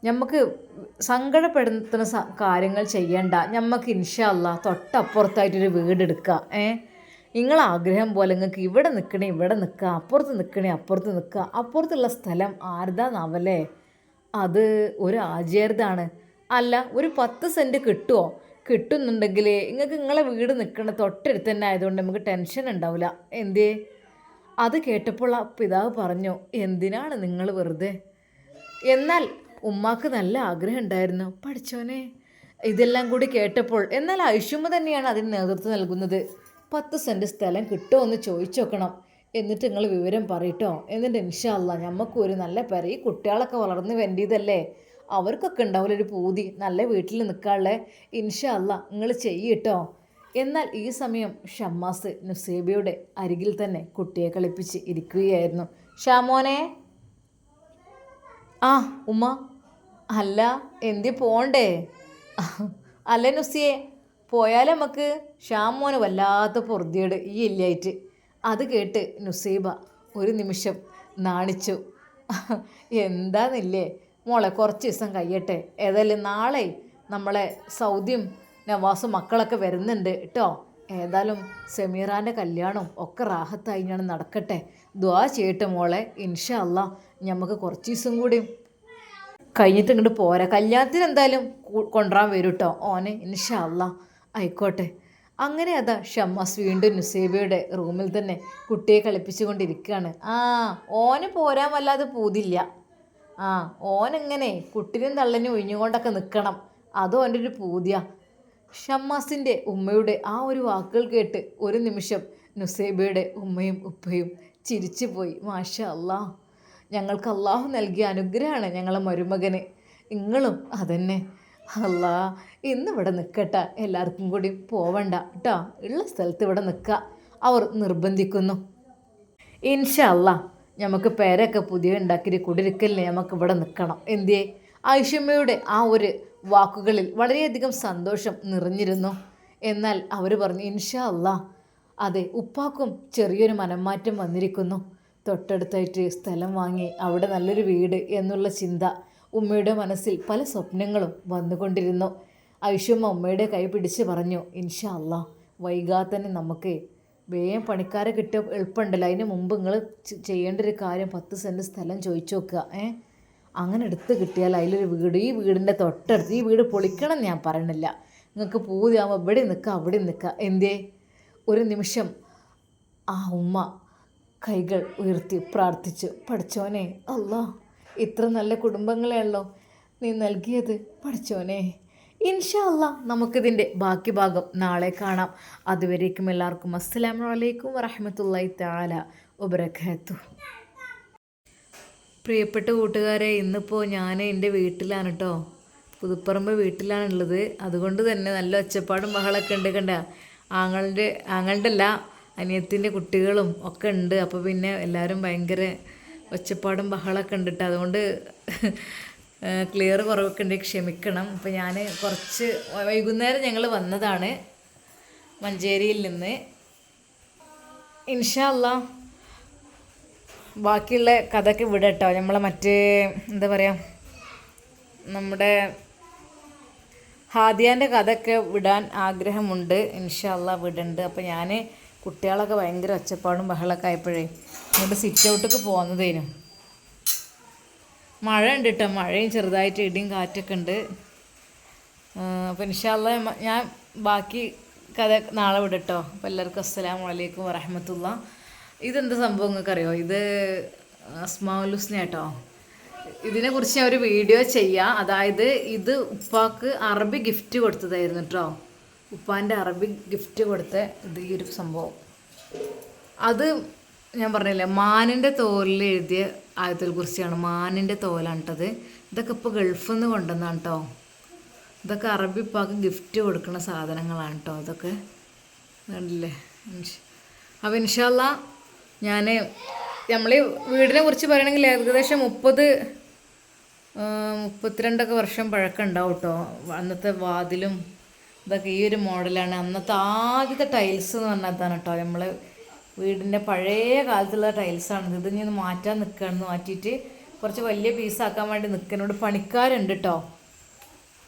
നമുക്ക് സങ്കടപ്പെടുത്തുന്ന കാര്യങ്ങൾ ചെയ്യണ്ട. ഞമ്മക്ക് ഇൻഷല്ല തൊട്ടപ്പുറത്തായിട്ടൊരു വീടെടുക്കുക ഏ? നിങ്ങൾ ആഗ്രഹം പോലെ നിങ്ങൾക്ക് ഇവിടെ നിൽക്കണേ ഇവിടെ നിൽക്കുക അപ്പുറത്ത് നിൽക്കണേ അപ്പുറത്ത് നിൽക്കുക അപ്പുറത്തുള്ള സ്ഥലം ആരുതാന്നാവല്ലേ അത് ഒരു ആചാരതാണ്. അല്ല ഒരു പത്ത് സെന്റ് കിട്ടുമോ കിട്ടുന്നുണ്ടെങ്കിൽ നിങ്ങൾക്ക് നിങ്ങളെ വീട് നിൽക്കുന്ന തൊട്ടടുത്ത് തന്നെ ആയതുകൊണ്ട് നമുക്ക് ടെൻഷൻ ഉണ്ടാവില്ല എന്തേ? അത് കേട്ടപ്പോൾ ആ പിതാവ് പറഞ്ഞു എന്തിനാണ് നിങ്ങൾ വെറുതെ? എന്നാൽ ഉമ്മാക്ക് നല്ല ആഗ്രഹം ഉണ്ടായിരുന്നു. പഠിച്ചോനെ. ഇതെല്ലാം കൂടി കേട്ടപ്പോൾ എന്നാൽ ഐഷുമ്മ തന്നെയാണ് അതിന് നേതൃത്വം നൽകുന്നത്. പത്ത് സെന്റ് സ്ഥലം കിട്ടുമോ എന്ന് ചോദിച്ചു നോക്കണം എന്നിട്ട് നിങ്ങൾ വിവരം പറയട്ടോ. എന്നിട്ട് ഇൻഷാല്ല നമുക്ക് ഒരു നല്ല പരി. കുട്ടികളൊക്കെ വളർന്ന് വേണ്ടിയതല്ലേ അവർക്കൊക്കെ ഉണ്ടാവില്ല ഒരു പൂതി. നല്ല വീട്ടിൽ നിൽക്കാനുള്ള ഇൻഷല്ല നിങ്ങൾ ചെയ്യട്ടോ. എന്നാൽ ഈ സമയം ഷമ്മാസ് നുസേബയുടെ അരികിൽ തന്നെ കുട്ടിയെ കളിപ്പിച്ച് ഇരിക്കുകയായിരുന്നു. ഷാമോനെ? ആ ഉമ്മ. അല്ല എന്തി പോണ്ടേ? അല്ല നുസിയെ പോയാൽ നമുക്ക് ഷാമോന് വല്ലാത്ത പൊറുതിയോട് ഈ ഇല്ലായിട്ട്. അത് കേട്ട് നുസേബ ഒരു നിമിഷം നാണിച്ചു. എന്താന്നില്ലേ? മോളെ കുറച്ച് ദിവസം കഴിയട്ടെ. ഏതായാലും നാളെ നമ്മളെ സൗദിയും നവാസും മക്കളൊക്കെ വരുന്നുണ്ട് കേട്ടോ ഏതായാലും സെമീറാന്റെ കല്യാണം ഒക്കെ റാഹത്തായി ഞാൻ നടക്കട്ടെ. ദ്വാ ചെയ്യട്ടെ മോളെ. ഇൻഷാ അല്ല നമുക്ക് കുറച്ച് ദിവസം കൂടി കഴിഞ്ഞിട്ട് ഇങ്ങോട്ട് പോരാ. കല്യാണത്തിന് എന്തായാലും കൊണ്ടുവരാൻ വരും കേട്ടോ ഓനെ ഇൻഷാ അല്ല ആയിക്കോട്ടെ. അങ്ങനെ അതാ ഷമ്മാസ് വീണ്ടും നുസേബയുടെ റൂമിൽ തന്നെ കുട്ടിയെ കളിപ്പിച്ചുകൊണ്ടിരിക്കുകയാണ് ആ ഓന് പോരാൻ വല്ലാതെ പൂതില്ല ആ ഓനെങ്ങനെ കുട്ടിനും തള്ളനും ഒഴിഞ്ഞുകൊണ്ടൊക്കെ നിൽക്കണം അതും അവന്റെ ഒരു പൂതിയ. ഷമ്മാസിന്റെ ഉമ്മയുടെ ആ ഒരു വാക്കുകൾ കേട്ട് ഒരു നിമിഷം നുസേബയുടെ ഉമ്മയും ഉപ്പയും ചിരിച്ചു പോയി. മാഷ അല്ലാ ഞങ്ങൾക്ക് അള്ളാഹു നൽകിയ അനുഗ്രഹമാണ് ഞങ്ങളെ മരുമകന്. നിങ്ങളും അതന്നെ. അല്ലാ ഇന്ന് ഇവിടെ നിൽക്കട്ട എല്ലാവർക്കും കൂടി പോവണ്ട കേട്ടോ ഉള്ള സ്ഥലത്ത് ഇവിടെ നിൽക്കുക അവർ നിർബന്ധിക്കുന്നു. ഇൻഷാ അല്ലാ നമുക്ക് പേരൊക്കെ പുതിയ ഉണ്ടാക്കിയിട്ട് കുടിരിക്കലിന് നമുക്ക് ഇവിടെ നിൽക്കണം എന്തിയെ? ആയിഷമ്മയുടെ ആ ഒരു വാക്കുകളിൽ വളരെയധികം സന്തോഷം നിറഞ്ഞിരുന്നു. എന്നാൽ അവർ പറഞ്ഞു ഇൻഷാ അല്ലാ അതെ ഉപ്പാക്കും ചെറിയൊരു മനംമാറ്റം വന്നിരിക്കുന്നു. തൊട്ടടുത്തായിട്ട് സ്ഥലം വാങ്ങി അവിടെ നല്ലൊരു വീട് എന്നുള്ള ചിന്ത ഉമ്മയുടെ മനസ്സിൽ പല സ്വപ്നങ്ങളും വന്നുകൊണ്ടിരുന്നു. ഐഷമ്മ ഉമ്മയുടെ കൈ പിടിച്ച് പറഞ്ഞു ഇൻഷാ അല്ലാ വൈകാതെ തന്നെ നമുക്ക് വേഗം പണിക്കാരെ കിട്ടിയ എളുപ്പമുണ്ടല്ലോ. അതിന് മുമ്പ് നിങ്ങൾ ചെയ്യേണ്ട ഒരു കാര്യം പത്ത് സെന്റ് സ്ഥലം ചോദിച്ചു നോക്കുക. ഏ? അങ്ങനെ എടുത്ത് കിട്ടിയാൽ അതിലൊരു വീട് ഈ വീടിന്റെ തൊട്ടടുത്ത് ഈ വീട് പൊളിക്കണം ഞാൻ പറയണില്ല. നിങ്ങൾക്ക് പൂതിയാകുമ്പോൾ ഇവിടെ നിൽക്കുക അവിടെ നിൽക്കുക എന്തേ ഒരു നിമിഷം. ആ ഉമ്മ കൈകൾ ഉയർത്തി പ്രാർത്ഥിച്ചു പഠിച്ചോനെ അല്ലോ ഇത്ര നല്ല കുടുംബങ്ങളെയല്ലോ നീ നൽകിയത് പഠിച്ചോനെ. ഇൻഷാ അല്ലാ നമുക്കിതിന്റെ ബാക്കി ഭാഗം നാളെ കാണാം. അതുവരേക്കും എല്ലാവർക്കും അസ്സലാമു അലൈക്കും വറഹമത്തല്ലായി താല വബറകാതുഹു. പ്രിയപ്പെട്ട കൂട്ടുകാരെ ഇന്നിപ്പോൾ ഞാൻ എന്റെ വീട്ടിലാണ് കേട്ടോ പുതുപ്പറമ്പ് വീട്ടിലാണുള്ളത്. അതുകൊണ്ട് തന്നെ നല്ല ഒച്ചപ്പാടും ബഹളമൊക്കെ ഉണ്ട് കണ്ട. ആങ്ങളുടെ ആങ്ങളുടെ അല്ല അനിയത്തിന്റെ കുട്ടികളും ഒക്കെ ഉണ്ട്. അപ്പോൾ പിന്നെ എല്ലാവരും ഭയങ്കര ഒച്ചപ്പാടും ബഹളമൊക്കെ ഉണ്ട് കേട്ടോ അതുകൊണ്ട് ക്ലിയർ കുറവൊക്കെ ഉണ്ട് ക്ഷമിക്കണം. അപ്പോൾ ഞാൻ കുറച്ച് വൈകുന്നേരം ഞങ്ങൾ വന്നതാണ് മഞ്ചേരിയിൽ നിന്ന്. ഇൻഷാ അല്ലാ ബാക്കിയുള്ള കഥയൊക്കെ ഇവിടെ കേട്ടോ നമ്മളെ മറ്റേ എന്താ പറയുക നമ്മുടെ ഹാദിയാന്റെ കഥയൊക്കെ വിടാൻ ആഗ്രഹമുണ്ട്. ഇൻഷല്ല വിടുന്നുണ്ട് അപ്പോൾ ഞാൻ കുട്ടികളൊക്കെ ഭയങ്കര ഒച്ചപ്പാടും ബഹളമൊക്കെ ആയപ്പോഴേ ഇങ്ങോട്ട് സിറ്റ് ഔട്ടൊക്കെ പോകുന്നതേനു മഴ ഉണ്ട് കേട്ടോ മഴയും ചെറുതായിട്ട് ഇടിയും കാറ്റൊക്കെ ഉണ്ട്. അപ്പോൾ ഇൻഷാല്ല ഞാൻ ബാക്കി കഥ നാളെ വിടട്ടോ. അപ്പോൾ എല്ലാവർക്കും അസ്സലാമു വലൈക്കും വറഹമത്തുള്ള. ഇതെന്ത് സംഭവം നിങ്ങൾക്ക് അറിയോ ഇത് അസ്മാലുസ്ന കേട്ടോ ഇതിനെക്കുറിച്ച് ഞാൻ ഒരു വീഡിയോ ചെയ്യാം. അതായത് ഇത് ഉപ്പാക്ക് അറബി ഗിഫ്റ്റ് കൊടുത്തതായിരുന്നു കേട്ടോ ഉപ്പാന്റെ അറബി ഗിഫ്റ്റ് കൊടുത്ത ഇത് ഈ ഒരു സംഭവം. അത് ഞാൻ പറഞ്ഞില്ലേ? മാനിന്റെ തോലിൽ എഴുതിയ ആയത്തിൽ കുറിച്ചാണ്. മാനിന്റെ തോലാണിട്ടത്. ഇതൊക്കെ ഇപ്പോൾ ഗൾഫിൽ നിന്ന് കൊണ്ടുവന്നാണ് കേട്ടോ ഇതൊക്കെ അറബിപ്പാക്ക് ഗിഫ്റ്റ് കൊടുക്കുന്ന സാധനങ്ങളാണ് കേട്ടോ അതൊക്കെ കണ്ടില്ലേ? അപ്പോൾ ഇൻഷാല്ല ഞാൻ നമ്മൾ വീടിനെ കുറിച്ച് പറയണമെങ്കിൽ ഏകദേശം മുപ്പത് മുപ്പത്തിരണ്ടൊക്കെ വർഷം പഴക്കം ഉണ്ടാവും കേട്ടോ അന്നത്തെ വാതിലും ഇതൊക്കെ ഈ ഒരു മോഡലാണ്. അന്നത്തെ ആദ്യത്തെ ടൈൽസ് എന്ന് പറഞ്ഞതാണ് കേട്ടോ നമ്മൾ വീടിന്റെ പഴയ കാലത്തുള്ള ടൈൽസാണ് ഇത് ഇനി മാറ്റാൻ നിൽക്കുകയാണെന്ന് മാറ്റിയിട്ട് കുറച്ച് വലിയ പീസാക്കാൻ വേണ്ടി നിൽക്കുന്നോട് പണിക്കാരുണ്ട് കേട്ടോ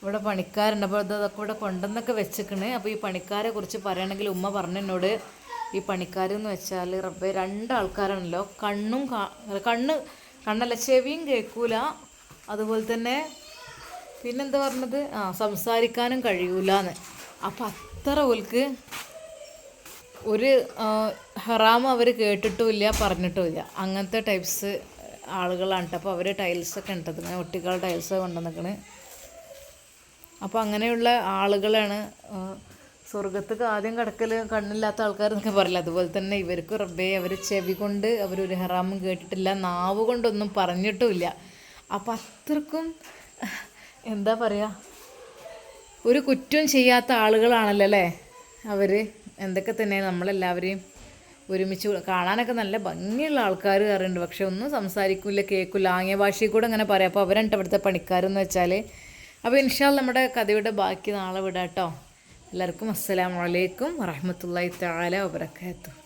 ഇവിടെ പണിക്കാരുണ്ട്. അപ്പോൾ ഇതൊക്കെ ഇവിടെ കൊണ്ടെന്നൊക്കെ വെച്ചിക്കണ് അപ്പോൾ ഈ പണിക്കാരെ കുറിച്ച് പറയണമെങ്കിൽ ഉമ്മ പറഞ്ഞു എന്നോട് ഈ പണിക്കാരെന്ന് വെച്ചാൽ റബ്ബെ രണ്ടാൾക്കാരാണല്ലോ. കണ്ണും കണ്ണ് കണ്ണല്ല ചെവിയും കേൾക്കൂല. അതുപോലെ തന്നെ പിന്നെന്താ പറഞ്ഞത്? ആ സംസാരിക്കാനും കഴിയൂലെന്ന്. അപ്പം അത്ര ഓൽക്ക് ഒരു ഹറാം അവർ കേട്ടിട്ടുമില്ല പറഞ്ഞിട്ടുമില്ല. അങ്ങനത്തെ ടൈപ്സ് ആളുകളാണ് അപ്പോൾ അവർ ടൈൽസൊക്കെ ഉണ്ടത് ഒട്ടിക്കാൾ ടൈൽസ് കൊണ്ടുവന്നിക്കണ്. അപ്പോൾ അങ്ങനെയുള്ള ആളുകളാണ് സ്വർഗത്തൊക്കെ ആദ്യം കിടക്കൽ കണ്ണില്ലാത്ത ആൾക്കാർ എന്നൊക്കെ പറയില്ല? അതുപോലെ തന്നെ ഇവർക്ക് റബ്ബേ അവർ ചെവി കൊണ്ട് അവരൊരു ഹറാമും കേട്ടിട്ടില്ല നാവ് കൊണ്ടൊന്നും പറഞ്ഞിട്ടുമില്ല. അപ്പം അത്രക്കും എന്താ പറയുക ഒരു കുറ്റവും ചെയ്യാത്ത ആളുകളാണല്ലോ അല്ലേ? അവർ എന്തൊക്കെ തന്നെ നമ്മളെല്ലാവരെയും ഒരുമിച്ച് കാണാനൊക്കെ നല്ല ഭംഗിയുള്ള ആൾക്കാർ കയറുന്നുണ്ട് പക്ഷെ ഒന്നും സംസാരിക്കില്ല കേൾക്കില്ല ആംഗ്യ ഭാഷയിൽ കൂടെ അങ്ങനെ പറയാം. അപ്പോൾ അവരുണ്ട് ഇവിടുത്തെ പണിക്കാരെന്ന് വെച്ചാൽ അപ്പോൾ ഇൻഷാൽ നമ്മുടെ കഥയുടെ ബാക്കി നാളെ വിടാം കേട്ടോ എല്ലാവർക്കും അസ്സലാമലൈക്കും വറഹമത്തല്ലാ താല വാബർക്കാത്തു